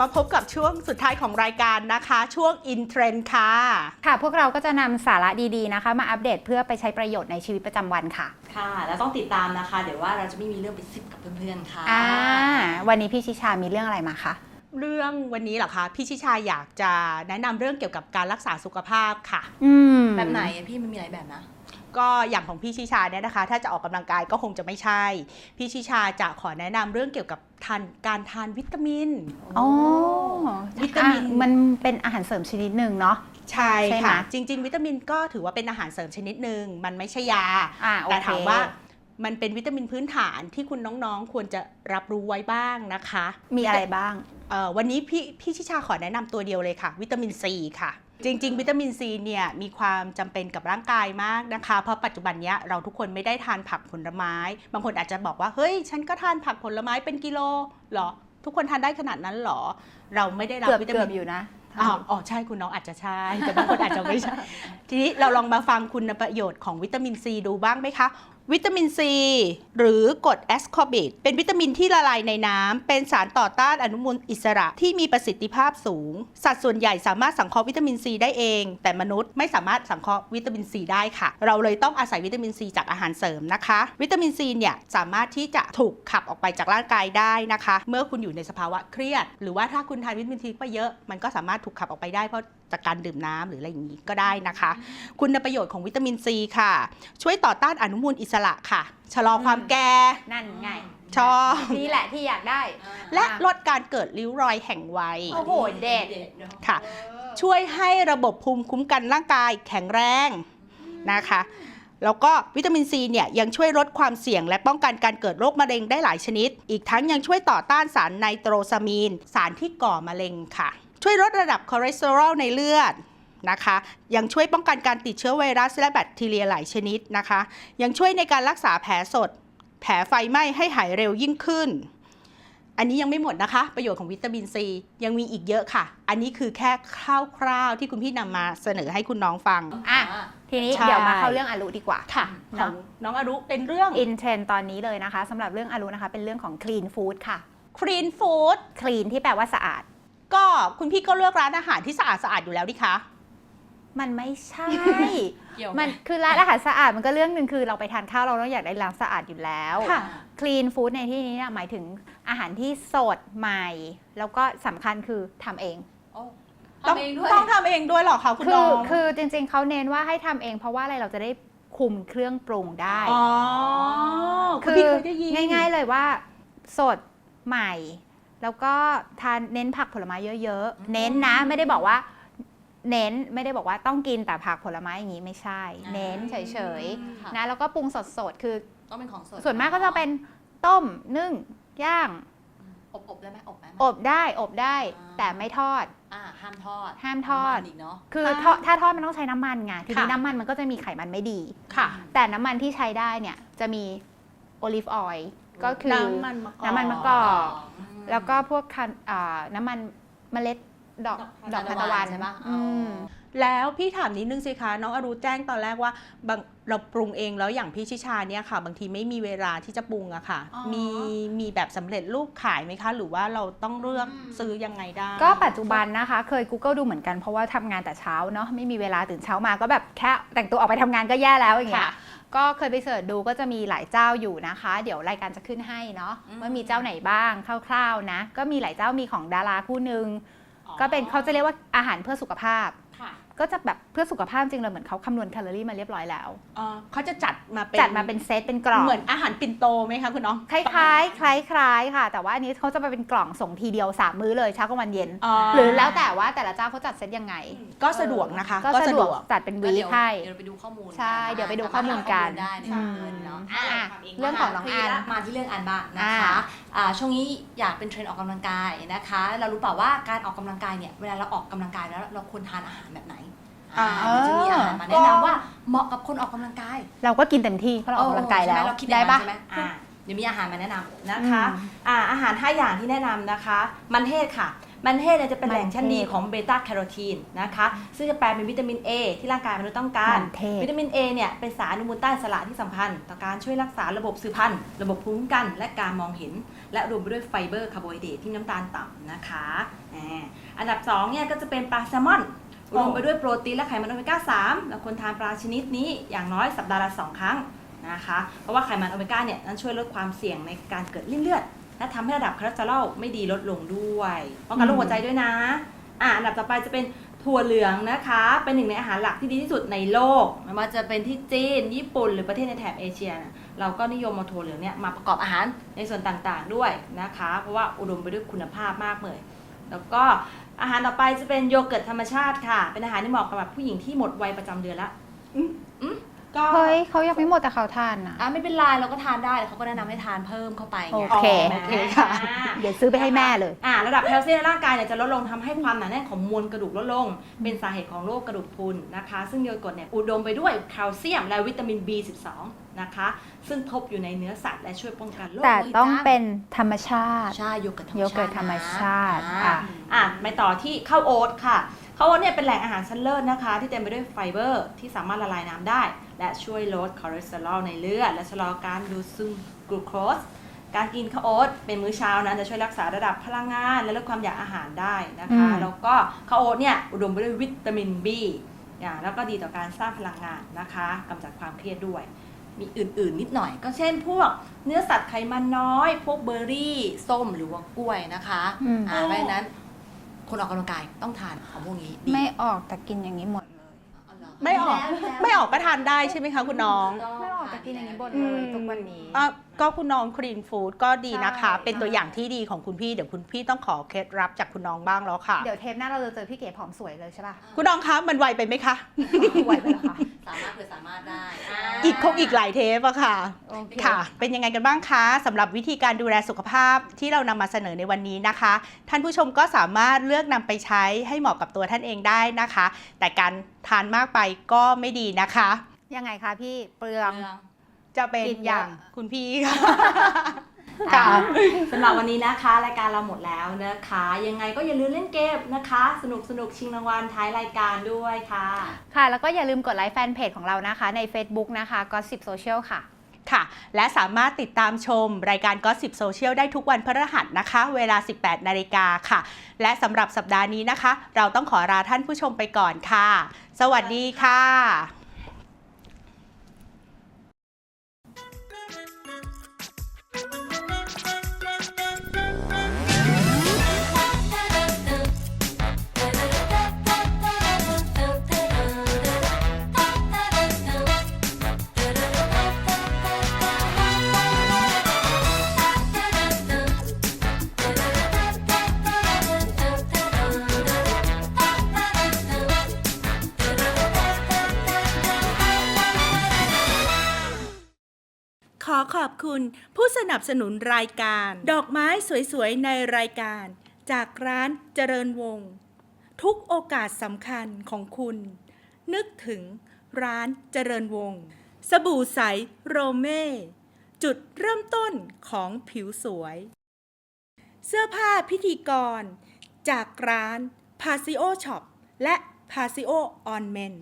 มาพบกับช่วงสุดท้ายของรายการนะคะ ช่วง In Trend ค่ะ ค่ะ พวกเราก็จะนำสาระดีๆนะคะ มาอัปเดตเพื่อไปใช้ประโยชน์ในชีวิตประจำวันค่ะค่ะ แล้วต้องติดตามนะคะ เดี๋ยวว่าเราจะไม่มีเรื่องไปซิบกับเพื่อนๆค่ะ อ่าวันนี้พี่ชิชามีเรื่องอะไรมาคะ เรื่องวันนี้เหรอคะพี่ชิชาอยากจะแนะนำเรื่องเกี่ยวกับการรักษาสุขภาพค่ะ อืม แบบไหนอะพี่มันมีหลายแบบนะ ก็อย่างของพี่ชิชาเนี่ยนะคะ ถ้าจะออกกำลังกายก็คงจะไม่ใช่ พี่ชิชาจะขอแนะนำเรื่องเกี่ยวกับทานการทานวิตามินอ๋อวิตามินอะมันเป็นอาหารเสริมชนิดหนึ่งเนาะใช่ใช่ไหมค่ะจริง ๆ วิตามินก็ถือว่าเป็นอาหารเสริมชนิดหนึ่งมันไม่ใช่ยาอ่าโอเคแต่ถามว่ามันเป็นวิตามินพื้นฐานที่คุณน้องๆ ควรจะรับรู้ไว้บ้างนะคะ มีอะไรบ้างเอ่อวันนี้พี่พี่ชิชาขอแนะนำตัวเดียวเลยค่ะ วิตามินซีค่ะ จริง ๆ วิตามินซีเนี่ยมีความจำเป็นกับร่างกายมากนะคะ เพราะปัจจุบันเนี้ยเราทุกคนไม่ได้ทานผักผลไม้ บางคนอาจจะบอกว่าเฮ้ย ฉันก็ทานผักผลไม้เป็นกิโลเหรอ ทุกคนทานได้ขนาดนั้นเหรอ เราไม่ได้รับเกือบวิตาเกืมิอบนอยู่นะอ๋ออ๋อใช่คุณน้องอาจจะใช่ แต่บางคนอาจจะไม่ใช่ ทีนี้เราลองมาฟังคุณประโยชน์ของวิตามินซีดูบ้างไหมคะ วิตามินซี หรือกรดแอสคอบิกเป็นวิตามินที่ละลายในน้ำ เป็นสารต่อต้านอนุมูลอิสระที่มีประสิทธิภาพสูง สัดส่วนใหญ่สามารถสังเคราะห์วิตามินซีได้เอง แต่มนุษย์ไม่สามารถสังเคราะห์วิตามินซีได้ค่ะ เราเลยต้องอาศัยวิตามินซีจากอาหารเสริมนะคะ วิตามินซีเนี่ยสามารถที่จะถูกขับออกไปจากร่างกายได้นะคะ เมื่อคุณอยู่ในสภาวะเครียด หรือว่าถ้าคุณทานวิตามินซีไปเยอะ มันก็สามารถถูกขับออกไปได้เพราะ จากการดื่มน้ำหรืออะไรอย่างนี้ก็ได้นะคะ คุณประโยชน์ของวิตามินซีค่ะ ช่วยต่อต้านอนุมูลอิสระค่ะ ชะลอความแก่นั่นไงชอบนี่แหละที่อยากได้ และลดการเกิดริ้วรอยแห่งวัยโอ้โหเด็ดค่ะ ช่วยให้ระบบภูมิคุ้มกันร่างกายแข็งแรงนะคะแล้วก็วิตามินซีเนี่ยยังช่วยลดความเสี่ยง และป้องกันการเกิดโรคมะเร็งได้หลายชนิด อีกทั้งยังช่วยต่อต้านสารไนโตรซามีน สารที่ก่อมะเร็งค่ะ ช่วยลดระดับคอเลสเตอรอลในเลือดนะคะ ยังช่วยป้องกันการติดเชื้อไวรัสและแบคทีเรียหลายชนิดนะคะ ยังช่วยในการรักษาแผลสด แผลไฟไหม้ให้หายเร็วยิ่งขึ้น อันนี้ยังไม่หมดนะคะ ประโยชน์ของวิตามินซียังมีอีกเยอะค่ะ อันนี้คือแค่คร่าวๆที่คุณพี่นำมาเสนอให้คุณน้องฟัง อะ ทีนี้ใช่ เดี๋ยวมาเข้าเรื่องอารุดีกว่า ค่ะขเนาะองน้องอรุเป็นเรื่อง อินเทรนตอนนี้เลยนะคะสำหรับเรื่องอารุนะคะ เป็นเรื่องของ clean food ค่ะ clean food clean ที่แปลว่าสะอาด ก็คุณพี่ก็เลือกร้านอาหารที่สะอาดสะอาดอยู่แล้วดิคะ มันไม่ใช่ เกี่ยวมันคือร้านอาหารสะอาดมันก็เรื่องหนึ่งคือเราไปทานข้าวเราต้องอยากได้ร้านสะอาดอยู่แล้ว ค่ะ clean food ในที่นี้เนี่ยหมายถึงอาหารที่สดใหม่ แล้วก็สำคัญคือทำเอง โอ้ต้องทำเองด้วย ต้องทำเองด้วยเหรอคะคุณคืน้อองคือจริงๆเขาเน้นว่าให้ทำเองเพราะว่าอะไรเราจะได้คุมเครื่องปรุงได้ อ๋อคุณพี่เคยได้ยิน ง่ายๆเลยว่าสดใหม่ แล้วก็ทานเน้นผักผลไม้เยอะอืมๆเน้นนะไม่ได้บอกว่า เน้นไม่ได้บอกว่าต้องกินแต่ผักผลไม้อย่างนี้ไม่ใช่ เน้นเฉยค่ะๆนะแล้วก็ปรุงสดๆคือต้องเป็นของสดส่วนมากก็จะเป็นต้มนึ่งย่างอบอบได้ไหมอบไหมอบได้อบได้อ่าแต่ไม่ทอดอ่าห้ามทอดห้ามทอดน้ำนอีกเนาะคือทอดถ้าทอดมันต้องใช้น้ำมันไงทีนี้ค่ะน้ำมันมันก็จะมีไขมันไม่ดีค่ะ แต่น้ำมันที่ใช้ได้เนี่ยจะมีโอลิฟออยล์ก็คือน้ำมันมะกอก น้ำมันมะกอกอืมแล้วก็พวกคันอ่าน้ำมันเมล็ดดอกดอกทานตะวันใช่ปะอื ม แล้วพี่ถามนิดนึงสิคะน้องอรุแจ้งตอนแรกว่าบางเราปรุงเองแล้วอย่างพี่ชิชาเนี่ยค่ะ บางทีไม่มีเวลาที่จะปรุงอะค่ะ อ๋อมีมีแบบสำเร็จรูปขายไหมคะ หรือว่าเราต้องเลือกอืม ซื้อยังไงได้ก็ปัจจุบันนะคะ เคย Google ดูเหมือนกันเพราะว่าทำงานแต่เช้าเนาะไม่มีเวลาตื่นเช้ามาก็แบบแค่แต่งตัวออกไปทำงานก็แย่แล้วอย่างเงี้ยค่ะ ก็เคยไปเสิร์ชดูก็จะมีหลายเจ้าอยู่นะคะ เดี๋ยวรายการจะขึ้นให้เนาะอืมว่ามีเจ้าไหนบ้างคร่าวๆนะ ก็มีหลายเจ้ามีของดาราคู่หนึ่งก็เป็นเขาจะเรียกว่าอาหารเพื่อสุขภาพค่ะ ก็จะแบบเพื่อสุขภาพจริงเลยเหมือนเขาคำนวณแคลอรี่มาเรียบร้อยแล้ว อ๋อเขาจะจัดมาเป็นจัดมาเป็นเซตเป็นกล่องเหมือนอาหารปิ่นโตไหมคะคุณน้องคล้ายๆ คล้ายๆค่ะ แต่ว่าอันนี้เขาจะมาเป็นกล่องส่งทีเดียวสามมื้อเลยเช้ากลางวันเย็น อ๋อหรือแล้วแต่ว่าแต่ละเจ้าเขาจัดเซตยังไง ก็สะดวกนะคะ ก็สะดวกจัดเป็นก็วีเดี๋ยวคให้ เดี๋ยวเราไปดูข้อมูลใช่กัะเดี๋ยวไปดูข้อมูลกันได้ในอืมเงินเนาะอะเรื่องของน้องอันมาที่เรื่องอันบ้างนะอ่าคะอ่าช่วงนี้อยากเป็นเทรนด์ออกกำลังกายนะคะ เรารู้เปล่าว่าการออกกำลังกายเนี่ยเวลาเราออกกำลังกายแล้วเราควรทานอาหารแบบไหน อ่าอ่าเดี๋ยวจะมีอาหารมาแนะนำว่าเหมาะกับคนออกกำลังกาย เราก็กินเต็มที่เพราะเราออกกำลังกายแล้ว ใช่หมเราคิดได้ได้ปะ ปะใช่ไหมอ่าเดี๋ยวมีอาหารมาแนะนำนะคะอืมอ่าอาหาร 5 อย่างที่แนะนำนะคะ มันเทศค่ะ มันเทศเนี่ยจะเป็นแหล่งชั้นดีของเบต้าแคโรทีนนะคะ ซึ่งจะแปลเป็นวิตามิน A ที่ร่างกายมนุษย์ต้องการ มันเทศ วิตามิน A เนี่ยเป็นสารอนุมูลใต้สละที่สำคัญ ต่อการช่วยรักษาระบบสืบพันธุ์ ระบบภูมิคุ้มกัน และการมองเห็น และรวมไปด้วยไฟเบอร์คาร์โบไฮเดรตที่น้ำตาลต่ำนะคะอ่าอันดับ2เนี่ยก็จะเป็นปลาแซลมอน รวมไปด้วยโปรตีนและไขมันโอเมก้า3เราควรทานปลาชนิดนี้อย่างน้อยสัปดาห์ละ 2 ครั้งนะคะ เพราะว่าไขมันโอเมก้าเนี่ยนั้นช่วยลดความเสี่ยงในการเกิดริ่มเลือด และทำให้ระดับคอเลสเตอรอลไม่ดีลดลงด้วยป้องกันโรคหัวใจด้วยนะอะอันดับต่อไปจะเป็นถั่วเหลืองนะคะ เป็นหนึ่งในอาหารหลักที่ดีที่สุดในโลกไม่ว่าจะเป็นที่จีน ญี่ปุ่น หรือประเทศในแถบเอเชียนะเราก็นิยมเอาถั่วเหลืองเนี่ยมาประกอบอาหารในส่วนต่างๆด้วยนะคะ เพราะว่าอุดมไปด้วยคุณภาพมากเลย แล้วก็อาหารต่อไปจะเป็นโยเกิร์ตธรรมชาติค่ะ เป็นอาหารที่เหมาะกับผู้หญิงที่หมดวัยประจำเดือนละก็เฮ้ยเขายังไม่หมดแต่เขาทานนะ อะไม่เป็นไรเราก็ทานได้แต่เขาก็แนะนำให้ทานเพิ่มเข้าไปไง โอเคไหมโอเคค่ะอ่าเดี๋ยวซื้อไปให้แม่เลย อ่าระดับแคลเซียมในร่างกายเนี่ยจะลดลงทำให้ความหนาแน่นของมวลกระดูกลดลง เป็นสาเหตุของโรคกระดูกพรุนนะคะ ซึ่งโยเกิร์ตเนี่ยอุดมไปด้วยแคลเซียมและวิตามิน B12 นะคะ ซึ่งพบอยู่ในเนื้อสัตว์และช่วยป้องกันโรคแต่โลหิตต้องจางเป็นธรรมชาติ ใช่โยเกิร์ตธรรมโยชาติเกิร์ตธรรมชาติอ่อะอะไปต่อที่ข้าวโอ๊ตค่ะข้าวโอ๊ตเนี่ยเป็นแหล่งอาหารชั้นเลิศนะคะ ที่เต็มไปด้วยไฟเบอร์ที่สามารถละลายน้ำได้ และช่วยลดคอเลสเตอรอลในเลือดและชะลอการดูดซึมกลูโคส การกินข้าวโอ๊ตเป็นมื้อเช้านะจะช่วยรักษาระดับพลังงาน และลดความอยากอาหารได้นะคะ อืม แล้วก็ข้าวโอ๊ตเนี่ยอุดมไปด้วยวิตามิน B อ่าแล้วก็ดีต่อการสร้างพลังงานนะคะกำจัดความเครียดด้วย มีอื่นๆ นิดหน่อย ก็เช่นพวกเนื้อสัตว์ไขมันน้อย พวกเบอร์รี่ส้มหรือว่ากล้วยนะคะอืม อ่าเพราะฉะนั้น คนออกกำลังกายต้องทานของพวกนี้ดีไม่ออกแต่กินอย่างนี้หมดเลย เอาเหรไม่ออกดีแล้วไม่ออกก็ทานได้ใช่ไหมคะคุณน้องถูไม่ออกแต่กินอย่างนี้หมดอืเลยมทุกวันนี้ อะก็คุณน้องคลีนฟู้ดก็ดีนะคะ ใช่ เป็นตัวอย่างที่ดีของคุณพี่ เดี๋ยวคุณพี่ต้องขอเคล็ดลับจากคุณน้องบ้างแล้วค่ะ เดี๋ยวเทปหน้าเราจะเจอพี่เก๋ผอมสวยเลยใช่ป่ะคุณน้องคะมันไวไปไหมคะ ไหวไปเหรอคะ สามารถเผื่อสามารถได้าอีกคงอีกหลายเทปอะค่ะ โอเคค่ะ เป็นยังไงกันบ้างคะสำหรับวิธีการดูแลสุขภาพที่เรานำมาเสนอในวันนี้นะคะ ท่านผู้ชมก็สามารถเลือกนำไปใช้ให้เหมาะกับตัวท่านเองได้นะคะ แต่การทานมากไปก็ไม่ดีนะคะ ยังไงคะพี่เปลือง เรื่อง จะเป็นกินเยอะ อย่างคุณพี่ค่ะ ค่ะค่ะสำหรับวันนี้นะคะ รายการเราหมดแล้วนะคะ ยังไงก็อย่าลืมเล่นเกมนะคะ สนุกสนุกชิงรางวัลท้ายรายการด้วยค่ะ ค่ะ แล้วก็อย่าลืมกดไลค์แฟนเพจของเรานะคะ ใน Facebook นะคะ Gossip Social ค่ะค่ะ และสามารถติดตามชมรายการก็สิบโซเชียลได้ทุกวันพฤหัสนะคะ เวลา 18 นาฬิกาค่ะ และสำหรับสัปดาห์นี้นะคะ เราต้องขอลาท่านผู้ชมไปก่อนค่ะ สวัสดีค่ะ อขอบคุณผู้สนับสนุนรายการ ดอกไม้สวยๆ ในรายการ จากร้านเจริญวงศ์ทุกโอกาสสำคัญของคุณ นึกถึงร้านเจริญวงศ์สบู่ใสโรเม่ จุดเริ่มต้นของผิวสวย เสื้อผ้าพิธีกร จากร้าน p a s i o Shop และ p a s i o On Men